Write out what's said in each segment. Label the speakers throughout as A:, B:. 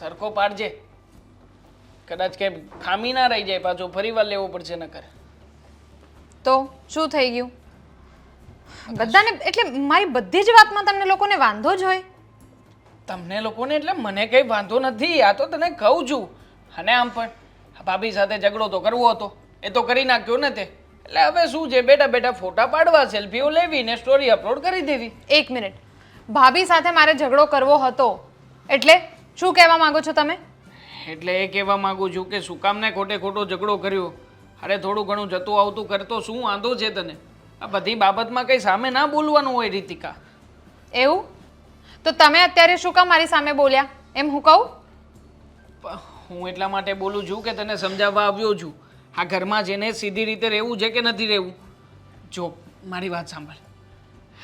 A: સરખો પાડજે. કદાચ કે ખામી ના રહી જાય પાછો ફરી વાર લેવો પડશે નકર.
B: તો શું થઈ ગયું? બધાને એટલે મારી બધી જ વાતમાં તમને લોકોને વાંધો જ હોય?
A: તમને લોકોને એટલે મને કંઈ વાંધો નથી આ તો તને કહું છું. અને આમ પણ ભાભી સાથે ઝઘડો તો કરવો હતો એ તો કરી નાખ્યો ને તે. એટલે હવે શું છે બેટા બેટા ફોટા પાડવા સેલ્ફીઓ લેવી ને સ્ટોરી અપલોડ કરી દેવી.
B: એક મિનિટ. ભાભી સાથે મારે ઝઘડો કરવો હતો એટલે શું કહેવા માંગો છો તમે?
A: એટલે એ કહેવા માંગુ છું કે શું કામને ખોટે ખોટો ઝઘડો કર્યો. અરે થોડું ઘણું જતું આવતું કરતો શું વાંધો છે તને? આ બધી બાબતમાં કંઈ સામે ના બોલવાનું હોય રીતિકા.
B: એવું? તો તમે અત્યારે શું કામ મારી સામે બોલ્યા? એમ હું કહું?
A: હું એટલા માટે બોલું છું કે તને સમજાવવા આવ્યો છું. આ ઘરમાં જેને સીધી રીતે રહેવું છે કે નથી રહેવું? જો મારી વાત સાંભળ.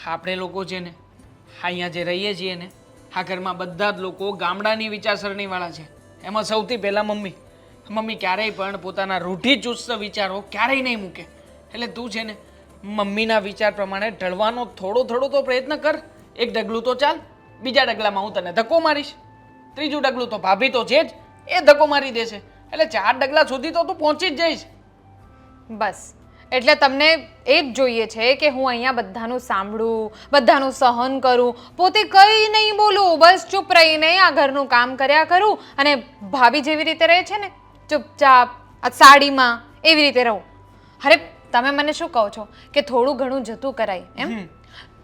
A: આપણે લોકો છે ને અહીંયા જે રહીએ છીએ ને આ ઘરમાં બધા જ લોકો ગામડાની વિચારસરણીવાળા છે. એમાં સૌથી પહેલાં મમ્મી. મમ્મી ક્યારેય પણ પોતાના રૂઢિચુસ્ત વિચારો ક્યારેય નહીં મૂકે. એટલે તું છે ને, મમ્મીના વિચાર પ્રમાણે ઢળવાનો થોડો થોડો તો પ્રયત્ન કર. એક ડગલું તો ચાલ, બીજા ડગલામાં હું તને ધક્કો મારીશ. ત્રીજું ડગલું તો ભાભી તો છે જ, એ ધક્કો મારી દેશે. એટલે ચાર ડગલા સુધી તો તું પહોંચી જ જઈશ.
B: બસ. એટલે તમને એ જ જોઈએ છે કે હું અહીંયા બધાનું સાંભળું બધાનું સહન કરું પોતે કંઈ નહીં બોલું બસ ચૂપ રહીને આ ઘરનું કામ કર્યા કરું અને ભાભી જેવી રીતે રહે છે ને ચૂપચાપ આ સાડીમાં એવી રીતે રહું. અરે તમે મને શું કહો છો કે થોડું ઘણું જતું કરાય એમ?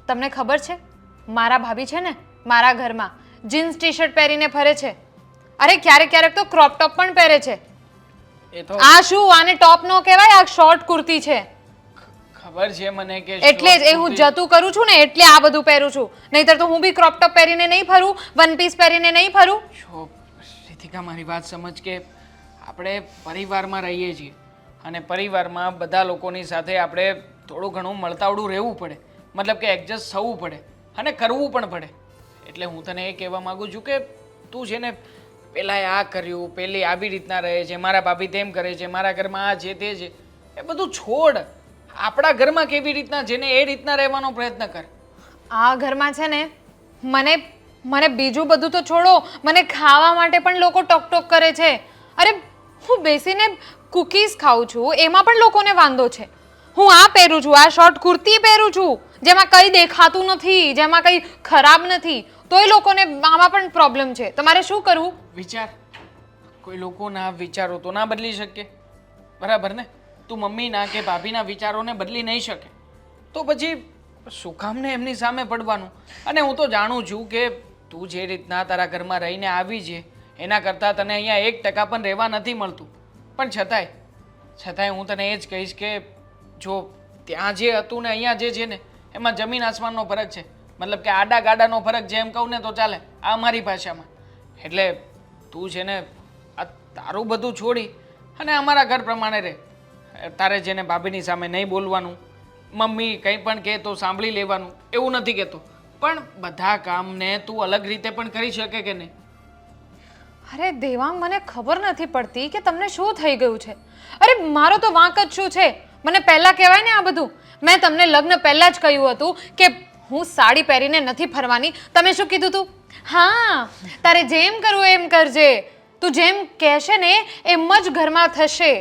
B: તમને ખબર છે? મારા ભાભી છે ને મારા ઘરમાં જીન્સ ટી શર્ટ પહેરીને ફરે છે. અરે ક્યારેક ક્યારેક તો ક્રોપ ટોપ પણ પહેરે છે. આ શું? આને ટોપ નો કહેવાય? આ શોર્ટ કુર્તી છે.
A: ખબર છે મને કે
B: એટલે જ એ હું જતું કરું છું ને એટલે આ બધું પહેરું છું. નહીતર તો હું બી ક્રોપ ટોપ પહેરીને નહીં ફરું વન પીસ પહેરીને નહીં ફરું.
A: રીતિકા મારી વાત સમજ કે આપણે પરિવારમાં રહીએ છીએ અને પરિવારમાં બધા લોકોની સાથે આપણે થોડું ઘણું મળતાવડું રહેવું પડે. મતલબ કે એડજસ્ટ થવું પડે અને કરવું પણ પડે. એટલે હું તને એ કહેવા માગું છું કે તું છે ને પહેલાં આ કર્યું પહેલી આવી રીતના રહે છે, મારા ભાભી તેમ કરે છે, મારા ઘરમાં આ છે, તે છે. એ બધું છોડ. આપણા ઘરમાં કેવી રીતના જેને એ રીતના રહેવાનો પ્રયત્ન કર.
B: આ ઘરમાં છે ને, મને મને બીજું બધું તો છોડો. મને ખાવા માટે પણ લોકો ટોક ટોક કરે છે. અરે, હું બેસીને કુકીઝ ખાઉં છું, એમાં પણ લોકોને વાંધો છે. હું આ પહેરું છું, આ શોર્ટ કુર્તી પહેરું છું, જેમાં કંઈ દેખાતું નથી, જેમાં કંઈ ખરાબ નથી. તોય લોકોને આમાં પણ પ્રોબ્લેમ છે. તમારે શું કરવું?
A: વિચાર. કોઈ લોકોના વિચારો તો ના બદલી શકે. બરાબર ને? તું મમ્મીના કે ભાભીના વિચારોને બદલી નહીં શકે. તો પછી શું કામને એમની સામે પડવાનું? અને હું તો જાણું છું કે તું જે રીતના તારા ઘરમાં રહીને આવી છે, એના કરતાં તને અહીંયા એક ટકા પણ રહેવા નથી મળતું. પણ છતાંય છતાંય હું તને એ જ કહીશ કે જો ત્યાં જે હતું ને અહીંયા જે છે ને, એમાં જમીન આસમાનનો ફરક છે. મતલબ કે આડા ગાડાનો ફરક જેમ કહું ને તો ચાલે આ મારી ભાષામાં. એટલે તું છે ને આ તારું બધું છોડી અને અમારા ઘર પ્રમાણે રહે. તારે જેને ભાભીની સામે નહીં બોલવાનું, મમ્મી કંઈ પણ કહે તો સાંભળી લેવાનું, એવું નથી કહેતો. પણ બધા કામને તું અલગ રીતે પણ કરી શકે કે નહીં?
B: અરે દેવાંગ, મને ખબર નથી પડતી કે તમને શું થઈ ગયું છે. અરે મારો તો વાંક જ શું છે? મને પહેલા કહેવાય ને આ બધું. મેં તમને લગ્ન પહેલા જ કહ્યું હતું કે હું સાડી પહેરીને નથી ફરવાની. તમે શું કીધું તું? હા તારે જેમ કરવું એમ કરજે. તું જેમ કહેશે ને એમ જ ઘરમાં થશે.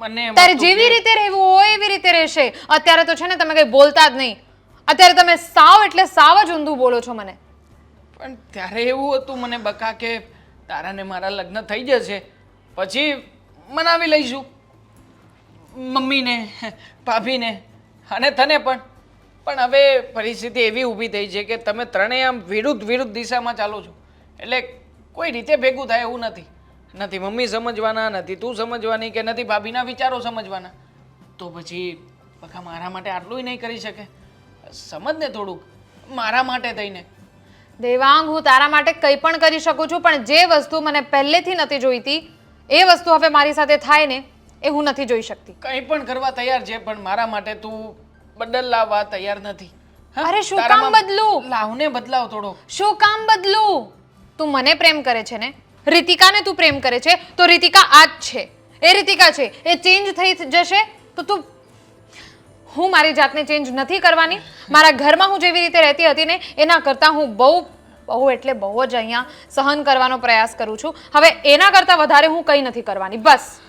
A: મને
B: તારે જેવી રીતે રહેવું હોય એવી રીતે રહેશે. અત્યારે તો છે ને તમે કંઈ બોલતા જ નહીં. અત્યારે તમે સાવ એટલે સાવ જ ઊંધું બોલો છો મને.
A: પણ ત્યારે એવું હતું મને બકા કે તારા ને મારા લગ્ન થઈ જશે. પછી મનાવી લઈશું. મમ્મીને ભાભીને અને તને પણ. પણ હવે પરિસ્થિતિ એવી ઊભી થઈ છે કે તમે ત્રણેય આમ વિરુદ્ધ વિરુદ્ધ દિશામાં ચાલો છો. એટલે કોઈ રીતે ભેગું થાય એવું નથી. નથી મમ્મી સમજવાના નથી તું સમજવાની કે નથી ભાભીના વિચારો સમજવાના. તો પછી બકા મારા માટે આટલું નહીં કરી શકે. સમજ ને થોડુંક. મારા માટે થઈને.
B: દેવાંગ હું તારા માટે કંઈ પણ કરી શકું છું પણ જે વસ્તુ મને પહેલેથી નથી જોઈતી એ વસ્તુ હવે મારી સાથે થાય ને એ હું નથી જોઈ શકતી.
A: કંઈ પણ કરવા તૈયાર છે પણ મારા માટે તું બદલ લાવવા તૈયાર નથી. હા?
B: અરે શું કામ
A: તારામાં
B: બદલું?
A: લાવને બદલાવ થોડો.
B: શું કામ બદલું? તું મને પ્રેમ કરે છે ને? રીતિકાને તું પ્રેમ કરે છે? તો રીતિકા આ જ છે. એ રીતિકા છે. એ ચેન્જ થઈ જશે? તો તું હું મારી જાતને ચેન્જ નથી કરવાની? મારા ઘરમાં હું જેવી રીતે રહેતી હતી ને એના કરતાં હું બહુ બહુ એટલે બહુ જ અહીંયા સહન કરવાનો પ્રયાસ કરું છું. હવે એના કરતાં વધારે હું કંઈ નથી કરવાની. બસ.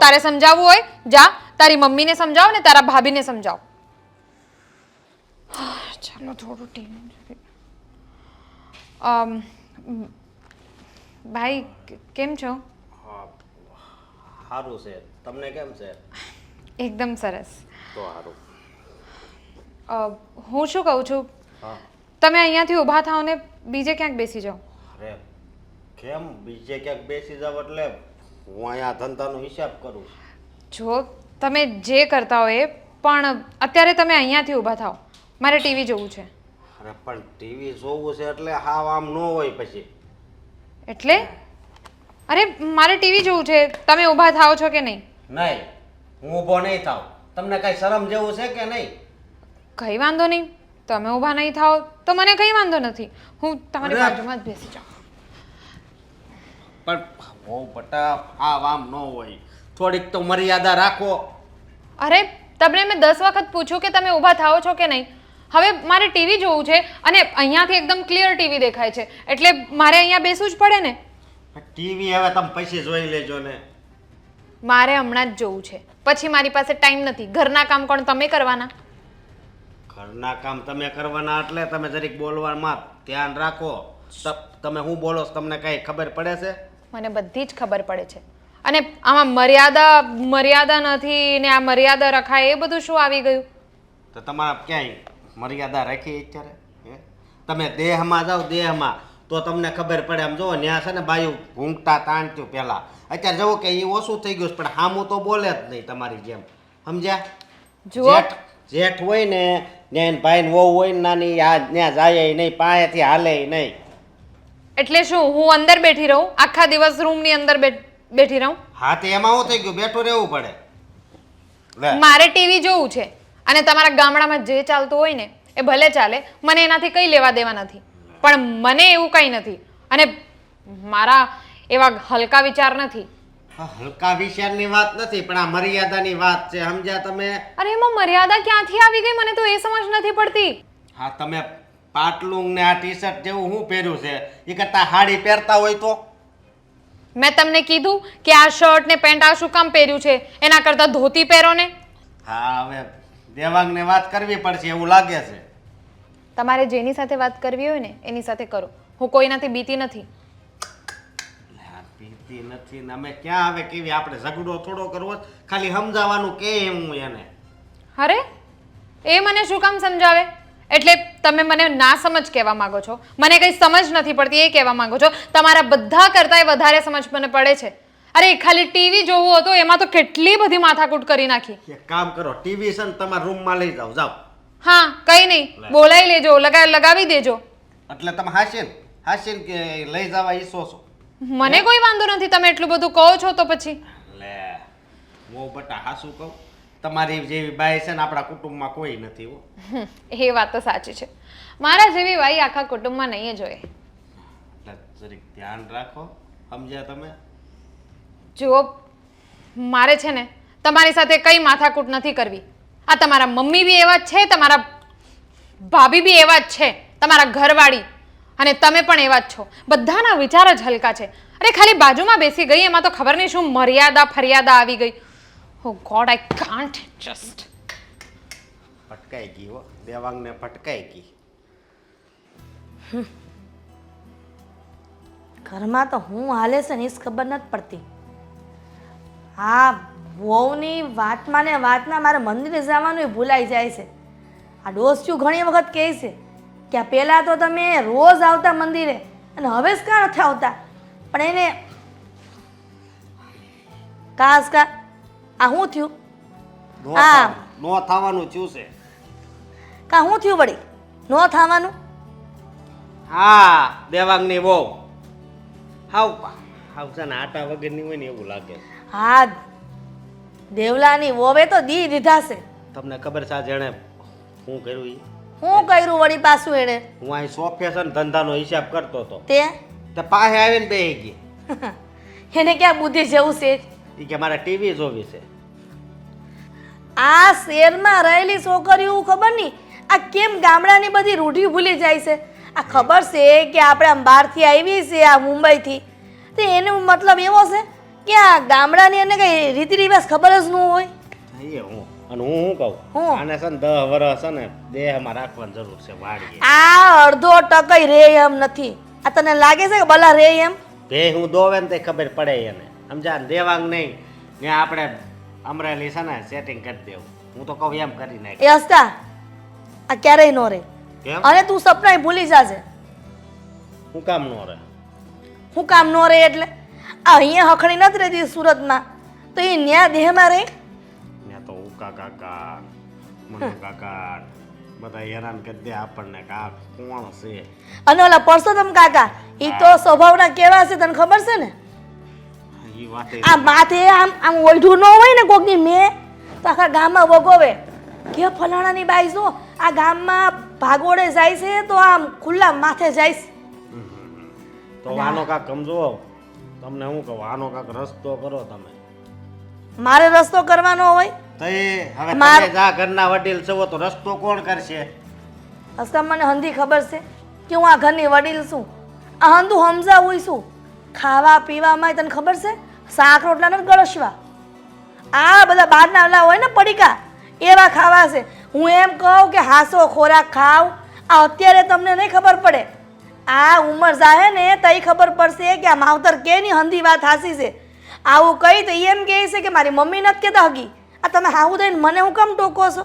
B: તારે સમજાવવું હોય? જા. તારી મમ્મીને સમજાવ ને તારા ભાભીને સમજાવ. ચાલો થોડું ટીમ અમ, ભાઈ કેમ છો?
C: સારું છે. તમને કેમ છે?
B: એકદમ સરસ.
C: તો સારું
B: હું શું કહું છું? તમે અહીંયાથી ઊભા થાઓ ને બીજે ક્યાંક બેસી જાઓ.
C: અરે કેમ? બીજે ક્યાંક બેસી જાવ એટલે હું અહીંયા ધંધાનો હિસાબ કરું
B: જો તમે જે કરતા હો એ પણ અત્યારે તમે અહીંયાથી ઊભા થાઓ. મારે ટીવી જોવું છે.
C: અરે પણ ટીવી જોવું છે એટલે હાવ આમ ન હોય પછી.
B: એટલે? અરે મારે ટીવી જોવું છે. તમે ઊભા થાઓ છો કે નહીં?
C: નહીં. હું ઊભો નહીં થાવ. તમને કઈ શરમ જેવું છે કે નહીં?
B: કંઈ વાંધો નહીં. તમે ઊભા નહીં થાઓ તો મને કંઈ વાંધો નથી. હું તમારી
C: અરે!
B: બાજુમાં જ બેસી જાઉં.
C: પણ ઓ બટા હાવ આમ ન હોય. થોડીક તો મર્યાદા રાખો.
B: અરે તમને મેં દસ વખત પૂછ્યું કે તમે ઊભા થાઓ છો કે નહીં? હવે મારે ટીવી જોવું છે અને અહીંયાથી એકદમ ક્લિયર ટીવી દેખાય છે. એટલે મારે અહીંયા બેસવું જ પડે ને?
C: ટીવી હવે તમે પછી જોઈ લેજો ને.
B: મારે હમણાં જ જોવું છે. પછી મારી પાસે ટાઈમ નથી. ઘરના કામ કોણ તમે કરવાના?
C: ઘરના કામ તમે કરવાના એટલે તમે જરીક બોલવામાં ધ્યાન રાખો. તમે હું બોલો તમને કઈ ખબર પડે છે?
B: મને બધી જ ખબર પડે છે. અને આમાં મર્યાદા મર્યાદા નથી ને આ મર્યાદા રખાય એ બધું શું આવી ગયું?
C: તો તમારા ક્યાંય મર્યાદા રાખી અત્યારે? તમે દેહમાં જાઓ દેહમાં. તો તમને ખબર પડે આમ જુઓ ત્યાં છે ને બાયું ઘૂંઘતા તાણતું પહેલાં. અત્યારે જુઓ કે એ ઓછું થઈ ગયું છે પણ હામું તો બોલે જ નહીં તમારી જેમ. સમજ્યા? જેઠ જેઠ હોય ને ત્યાં એને ભાઈ વહુ હોય ને નાની આ ત્યાં જાય નહીં પાયેથી હાલે નહીં.
B: એટલે શું હું અંદર બેઠી રહું? આખા દિવસ રૂમની અંદર બેઠી રહું?
C: હા તો એમાં હું થઈ ગયું બેઠું રહેવું પડે.
B: મારે ટીવી જોવું છે. અને તમારા ગામડામાં જે ચાલતું હોય ને એ ભલે ચાલે મને એનાથી કંઈ લેવા દેવા નથી. પણ મને એવું કંઈ નથી. અને મારા એવા હલકા વિચાર નથી.
C: હલકા વિચારની વાત નથી પણ આ મર્યાદાની વાત છે. સમજ્યા તમે?
B: અરે એમાં મર્યાદા ક્યાંથી આવી ગઈ? મને તો એ સમજ નથી પડતી.
C: હા તમે પાટલું ને આ ટી શર્ટ જેવું હું પહેર્યું છે એ કરતા હાડી પહેરતા હોય તો?
B: મેં તમને કીધું કે આ શર્ટ ને પેન્ટ આ શું કામ પહેર્યું છે? એના કરતાં ધોતી પહેરો ને.
C: હા હવે દેવાંગને વાત કરવી પડશે એવું લાગે છે.
B: તમારે જેની સાથે વાત કરવી હોય ને એની સાથે કરો. હું કોઈનાથી બીતી નથી.
C: બીતી પીતી નથી ને અમે ક્યાં આવે કેવી? આપણે ઝઘડો થોડો કરવો છે? ખાલી સમજાવવાનું કે હું એને.
B: અરે એ મને શું કામ સમજાવે? એટલે તમે મને ના સમજ કહેવા માંગો છો. મને કંઈ સમજ નથી પડતી એ કહેવા માંગો છો. તમારા બધા કરતાંય વધારે સમજ મને પડે છે. અરે ખાલી ટીવી જોવું હતું એમાં તો કેટલી બધી માથાકૂટ કરી નાખી.
C: એક કામ કરો ટીવી છે ને તમારા રૂમમાં લઈ જાઓ જાઓ.
B: હા કંઈ નહીં બોલાવી લેજો લગા લગાવી દેજો.
C: એટલે તમે હાસીન હાસીન કે લઈ જવા ઈચ્છો છો.
B: મને કોઈ વાંધો નથી તમે એટલું બધું કહો છો તો પછી.
C: લે હું બટા હાસું કહું. તમારી જેવી બાઈ છે ને આપણા કુટુંબમાં કોઈ નથી હો.
B: એ વાત તો સાચી છે. મારા જેવી બાઈ આખા કુટુંબમાં નહીં જ હોય.
C: એટલે જરીક ધ્યાન રાખો સમજ્યા તમે?
B: જુઓ મારે છે ને તમારી સાથે કઈ માથાકૂટ નથી કરવી. આ તમારા મમ્મી બી એવા જ છે તમારા ભાભી બી એવા જ છે તમારા ઘરવાળી. અને તમે પણ એવા જ છો. બધાના વિચાર જ હલકા છે. અરે ખાલી બાજુમાં બેસી ગઈ એમાં તો ખબર નહીં શું મર્યાદા ફરિયાદા આવી ગઈ. Oh god I can't just
C: ભટકાઈ ગઈ હો. દેવાંગને ભટકાઈ ગઈ.
D: ઘરમાં તો હું હાલે છે ને એ જ ખબર નથી પડતી. હા વહુની વાતમાં ને વાતના મારે મંદિરે જવાનું ભૂલાઈ જાય છે. આ ડોસ્યું ઘણી વખત કહે છે કે આ પહેલાં તો તમે રોજ આવતા મંદિરે અને હવે જ કાં નથી આવતા? પણ એને કાસ કા આ શું થયું? હા.
C: નો થવાનું થયું છે.
D: કા શું થયું વળી? નો થવાનું?
C: હા દેવાંગની બહુ હાવ હાવ છે ને આટા વગરની હોય ને એવું લાગે
D: હા દેવલાની વોવે તો દી દીધા છે
C: તમને ખબર છે આ જેણે શું કર્યું ઈ?
D: હું કર્યું વળી પાછું એણે?
C: હું અહીં સોફે છે ને ધંધાનો હિસાબ કરતો હતો.
D: તે?
C: તે પાસે આવીને બેસી ગઈ.
D: એને ક્યાં બુદ્ધિ જેવું છે?
C: એ કે મારે ટીવી જોવી છે.
D: આ શહેરમાં રહેલી છોકરીઓ ખબર નહીં? આ કેમ ગામડાની બધી રૂઢી ભૂલી જાય છે? આ ખબર છે કે આપણે આમ બહારથી આવી છે આ મુંબઈથી. તો એનો મતલબ એવો છે કે આ ગામડાની અને કઈ રીતિ રિવાજ ખબર જ ન હોય.
C: એ હું અને હું શું કહું?
D: હું?
C: આને છે ને દસ વર્ષ છે ને દેહમાં રાખવાની જરૂર છે વાડીએ.
D: આ અડધો ટકઈ રે એમ નથી. આ તને લાગે છે કે ભલા રે એમ?
C: ભે હું દોવે ને તે ખબર પડે એને. સમજા ને દેવાંગ નહીં. ને આપણે અમરેલી છે ને સેટિંગ કરી દેવું. હું તો કહું એમ કરી નાખ.
D: એ હસતા? આ ક્યારેય નો રે.
C: કેમ?
D: અને તું સપનાય ભૂલી જાશે
C: હું કામ નો રહે.
D: હું કામ નો રહે એટલે? આ અહીંયા હખણી નથી રહેતી સુરતમાં. તો એ ન્યા દેહમાં રહે?
C: ત્યાં તો ઉકા કાકા મને કાકા બધા હેરાન કરી દે આપણને કા કોણ છે?
D: અને ઓલા પરસોત્તમ કાકા એ તો સ્વભાવના કેવા છે તને ખબર છે ને?
C: ઈ વાતે
D: આ માથે આમ આમ ઓઢું ન હોય ને કોકની મેં તો આખા ગામમાં વગોવે. કે ફલાણાની બાઈ શું આ ગામમાં ભાગોડે જાય છે તો આમ ખુલ્લા માથે જાય છે.
C: તો વાનો કાક સમજો. તમને હું કહું? આનો કાક રસ્તો કરો તમે.
D: મારે રસ્તો કરવાનો હોય?
C: તો એ હવે તમે જા ઘરના વડીલ છો તો રસ્તો કોણ કરશે?
D: અસમ મને હંધી ખબર છે કે હું આ ઘરની વડીલ છું. આ હંધું સમજાવું શું? ખાવા પીવામાં તને ખબર છે? શાક રોટલા નથી ગળસવા આ બધા બહારના ઓલા હોય ને પડીકા એવા ખાવા છે. હું એમ કહું કે હાસો ખોરાક ખાવ. આ અત્યારે તમને નહીં ખબર પડે. આ ઉંમર જાહે ને તઈ ખબર પડશે કે આ માવતર કેની હંધી વાત હાસી છે. આવું કહી તો એમ કહે છે કે મારી મમ્મી નથી કહેતા હગી. આ તમે હાવું થઈને મને હું કેમ ટોકો છો?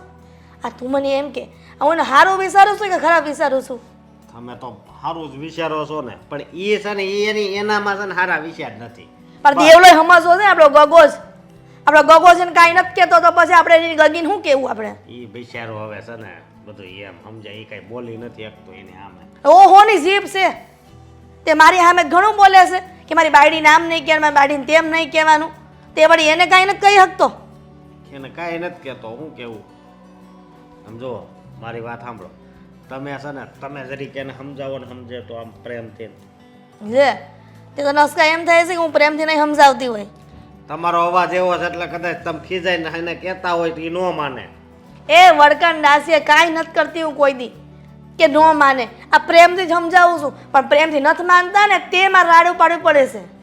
D: આ તું મને એમ કે હું સારું વિચારું છું કે ખરાબ વિચારું છું?
C: તમે તો સારું જ વિચારો છો ને પણ એ છે ને એની એનામાં છે ને સારા વિચાર નથી.
D: પણ દેવલો સમજવો છે આપણો ગગોજ. આપણો ગગો છે ને કાંઈ નથી કહેતો તો પછી આપણે એની ગગીને શું કેવું આપણે?
C: એ વિચારો હવે છે ને બધું એમ સમજાય એ કઈ બોલી નથી શકતો એને આમે
D: ઓહોની જીભ છે. તે મારી સામે ઘણું બોલે છે કે મારી બાયડી નામ નહીં કહેવાનું મારી બાયડીને તેમ નહીં કહેવાનું. તે વળી એને કાંઈ નથી કહી શકતો.
C: એને કાંઈ નથી કહેતો હું કેવું? સમજો મારી વાત સાંભળો. તમે છે ને તમે જરીક એને સમજાવો ને સમજે તો આમ પ્રેમથી.
D: જે તે તો નસકા એમ થાય છે કે હું પ્રેમથી નહીં સમજાવતી હોય.
C: તમારો અવાજ એવો છે એટલે કદાચ તમે ખીજાઈને એને કહેતા હોય તો એ ન માને.
D: એ વડકણ દાસીએ કાંઈ નથી કરતી હું કોઈ દી. કે ન માને. આ પ્રેમથી જ સમજાવું છું. પણ પ્રેમથી નથી માનતા ને તે મારે રાડું પાડવું પડે છે.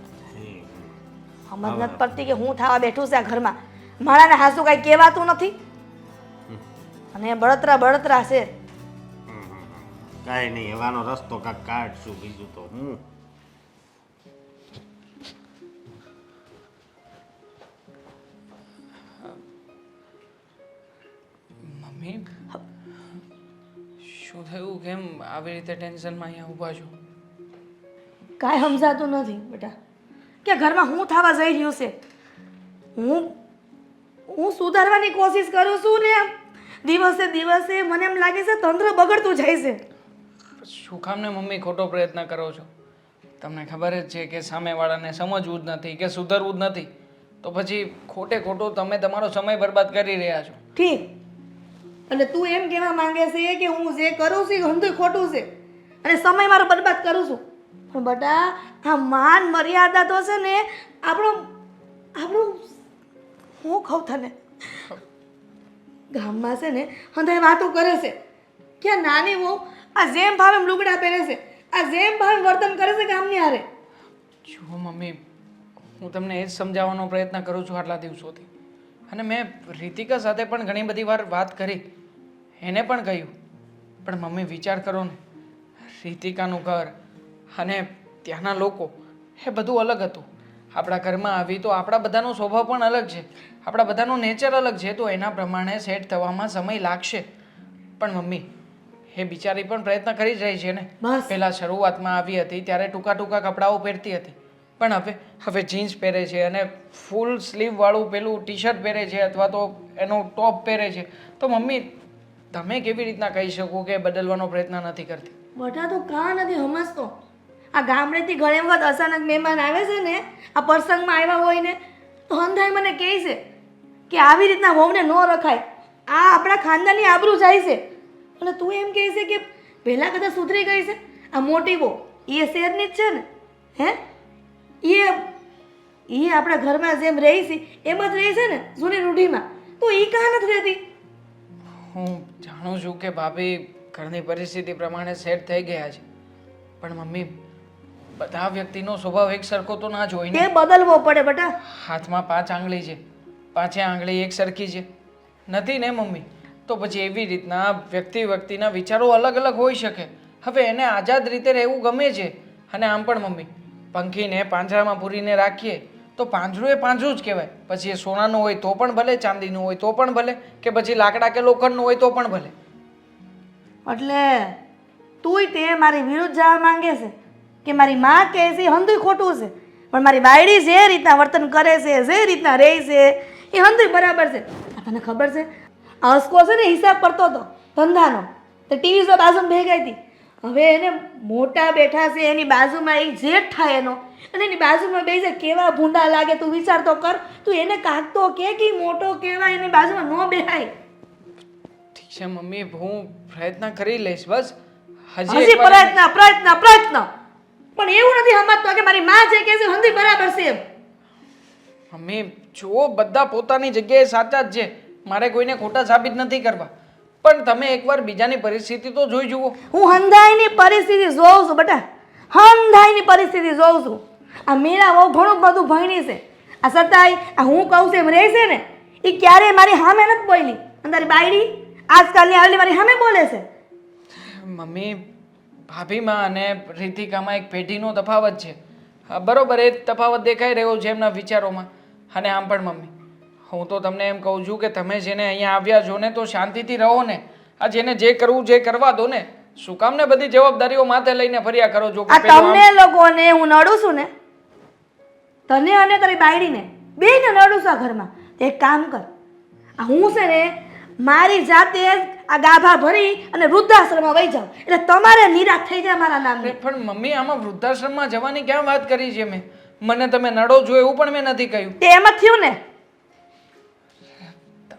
D: સમજ નથી પડતી કે હું થવા બેઠું છે આ ઘરમાં. મારાને હાસુ કાંઈ કહેવાતું નથી. અને બળતરા બળતરા છે.
C: કાંઈ નહીં એવાનો રસ્તો કાંઈક કાઢશું બીજું તો હું.
A: શું થયું? કેમ આવી રીતે ટેન્શનમાં અહીંયા ઊભા છો?
D: કાંઈ સમજાતું નથી બેટા. કે ઘરમાં હું થવા જઈ રહ્યું છે? હું હું સુધારવાની કોશિશ કરું છું ને દિવસે દિવસે મને એમ લાગે છે તંત્ર બગડતું જાય છે.
A: શું કામને મમ્મી ખોટો પ્રયત્ન કરો છો? તમને ખબર જ છે કે સામેવાળાને સમજવું જ નથી કે સુધરવું જ નથી. તો પછી ખોટે ખોટો તમે તમારો સમય બરબાદ કરી રહ્યા છો.
D: ઠીક. અને તું એમ કહેવા માંગે છે કે હું જે કરું છું એ હંધુય ખોટું છે. અને સમય મારો બરબાદ કરું છું. પણ બટા, આ માન મર્યાદા તો છે ને, આપણો, આપણું, હું કહું તને, ગામમાં છે ને, હંધાય વાતો કરે છે. કે નાની વહુ આ જેમ ભાવે લુગડા પહેરે છે, આ જેમ ભાવે વર્તન કરે છે ગામની હારે.
A: જો મમ્મી, હું તમને એ જ સમજાવવાનો પ્રયત્ન કરું છું આટલા દિવસોથી. અને મેં રીતિકા સાથે પણ ઘણી બધી વાર વાત કરી. એને પણ કહ્યું પણ મમ્મી વિચાર કરો ને. રીતિકાનું ઘર અને ત્યાંના લોકો એ બધું અલગ હતું. આપણા ઘરમાં આવી તો આપણા બધાનો સ્વભાવ પણ અલગ છે. આપણા બધાનો નેચર અલગ છે. તો એના પ્રમાણે સેટ થવામાં સમય લાગશે. પણ મમ્મી એ બિચારી પણ પ્રયત્ન કરી જ રહી છે ને. પહેલાં શરૂઆતમાં આવી હતી ત્યારે ટૂંકા ટૂંકા કપડાઓ પહેરતી હતી. પણ હવે હવે જીન્સ પહેરે છે અને ફૂલ સ્લીવવાળું પેલું ટી શર્ટ પહેરે છે અથવા તો એનો ટોપ પહેરે છે. તો મમ્મી, તમે કેવી રીતના કહી શકો કે બદલવાનો પ્રયત્ન નથી કરતી?
D: બધા તો કાં નથી સમજતો? આ ગામડેથી ઘણી વખત અચાનક મહેમાન આવે છે ને, આ પ્રસંગમાં આવ્યા હોય ને, તો હંધાઈ મને કહે છે કે આવી રીતના વહુને ન રખાય. આ આપણા ખાનદાની આબરૂ જાય છે. અને તું એમ કહે છે કે પહેલાં કદાચ સુધરી ગઈ છે. આ મોટી બહુ એ શેરની જ છે ને, હે? એ એ આપણા ઘરમાં જેમ રહી છે એમ જ રહી છે ને જૂની રૂઢીમાં. તો એ કાં નથી રહેતી?
A: હું જાણું છું કે ભાભી ઘરની પરિસ્થિતિ પ્રમાણે સેટ થઈ ગયા છે. પણ મમ્મી બધા વ્યક્તિનો સ્વભાવ એક સરખો તો ના જ હોય ને.
D: તે બદલવો પડે બેટા.
A: હાથમાં પાંચ આંગળી છે પાંચે આંગળી એક સરખી છે. નથી ને મમ્મી? તો પછી એવી રીતના વ્યક્તિ વ્યક્તિના વિચારો અલગ અલગ હોઈ શકે. હવે એને આઝાદ રીતે રહેવું ગમે છે. અને આમ પણ મમ્મી પંખીને પાંજરામાં પૂરીને રાખીએ તો પાંજરું એ પાંજરું જ કહેવાય. પછી એ સોનાનું હોય તો પણ ભલે, ચાંદીનું હોય તો પણ ભલે, કે પછી લાકડા કે લોખંડનું હોય તો પણ ભલે.
D: એટલે તુંય તે મારી વિરુદ્ધ જવા માંગે છે કે મારી માં કહે છે હંધુય ખોટું છે. પણ મારી બાયડી જે રીતના વર્તન કરે છે, જે રીતના રહે છે, એ હંધુય બરાબર છે. તને ખબર છે? આ હસકો છે ને હિસાબ કરતો હતો ધંધાનો. તો ટીવી તો બાજુમાં ભેગાઈ હતી. હવે એને મોટા બેઠા છે એની બાજુમાં એ જેઠ થાય એનો. અને એની બાજુમાં બેસે કેવા ભૂંડા લાગે તું વિચાર તો કર તું એને કાઢતો કે કે મોટો કેવા એની બાજુમાં ન બેહાય.
A: ઠીક છે મમ્મી હું પ્રયત્ન કરી લઈશ બસ. હજી
D: હજી પ્રયત્ન પ્રયત્ન પ્રયત્ન. પણ એવું નથી સમજતો કે મારી માં જે કહે છે હંધી બરાબર છે એમ.
A: મમ્મી જો બધા પોતાની જગ્યાએ સાચા જ છે. મારે કોઈને ખોટા સાબિત નથી કરવા. પણ તમે એકવાર બીજાની પરિસ્થિતિ તો જોઈ જુઓ.
D: હું હંધાઈની પરિસ્થિતિ જોઉં છું બેટા. હંધાઈની પરિસ્થિતિ જોઉં છું. આ મીરા બહુ ઘણું બધું ભણી છે. આ સતાય આ હું કહું છું એમ રહે છે ને એ ક્યારેય મારી સામે નથી બોલી. અને તારી બાયડી આજકાલની આવેલી મારી સામે બોલે છે.
A: મમ્મી ભાભીમાં અને રીતિકામાં એક પેઢીનો તફાવત છે. બરોબર એ તફાવત દેખાઈ રહ્યો છે એમના વિચારોમાં. અને આમ પણ મમ્મી. હું તો તમને એમ કહું છું કે તમે જેને અહીંયા આવ્યા છો ને તો શાંતિથી રહો ને. આ જેને જે કરવું જે કરવા દો ને. શું કામ ને બધી જવાબદારીઓ માથે લઈને ફર્યા કરો છો
D: આ તમને લોકોને હું નડું છું ને? તને અને તારી બાયડીને. બેયને નડું છું આ ઘરમાં. તો એક કામ કર. આ હું છે ને મારી જાતે આ ગાભા ભરી અને વૃદ્ધાશ્રમમાં વહી જાઉં. એટલે તમારે નિરાશ થઈ જાય મારા નામની.
A: પણ મમ્મી આમાં વૃદ્ધાશ્રમમાં જવાની ક્યાં વાત કરી છે મેં? મને તમે નડો છો એવું પણ મેં નથી કહ્યું.
D: તે એમ જ થયું ને.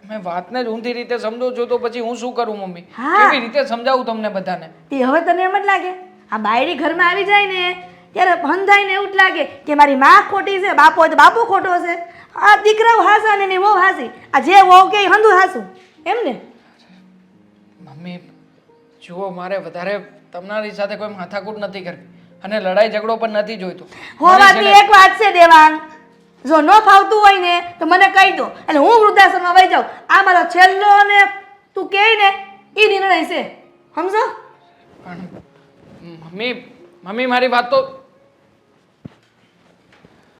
A: તમે વાતને જ ઊંધી રીતે સમજો છો તો પછી હું શું કરું મમ્મી?
D: હા.
A: કેવી રીતે સમજાવું તમને બધાને?
D: તે હવે તને એમ જ લાગે. આ બાયડી ઘરમાં આવી જાય ને ત્યારે હંધાઈને એવું જ લાગે કે મારી માં ખોટી છે બાપો હોય તો બાપુ ખોટો છે. આ દીકરાઓ હાસા ને એની વહુ હાસી. આ જે વહુ કે ઈ હંધું હાસું. એમ ને?
A: મમ્મી જુઓ મારે વધારે તમારી સાથે કોઈ માથાકૂટ નથી કરવી. અને લડાઈ ઝઘડો પણ નથી જોઈતો. મને છે
D: હોવાથી
A: ને-
D: એક વાત છે દેવાંગ. જો ન ફાવતું હોય ને, તો મને કહી દો. એટલે હું વૃદ્ધાશ્રમમાં વહી જાઉં. આ મારો છેલ્લો ને, તું કહે ને એ નિર્ણય છે. સમજો?
A: પણ મમ્મી મમ્મી મારી વાત તો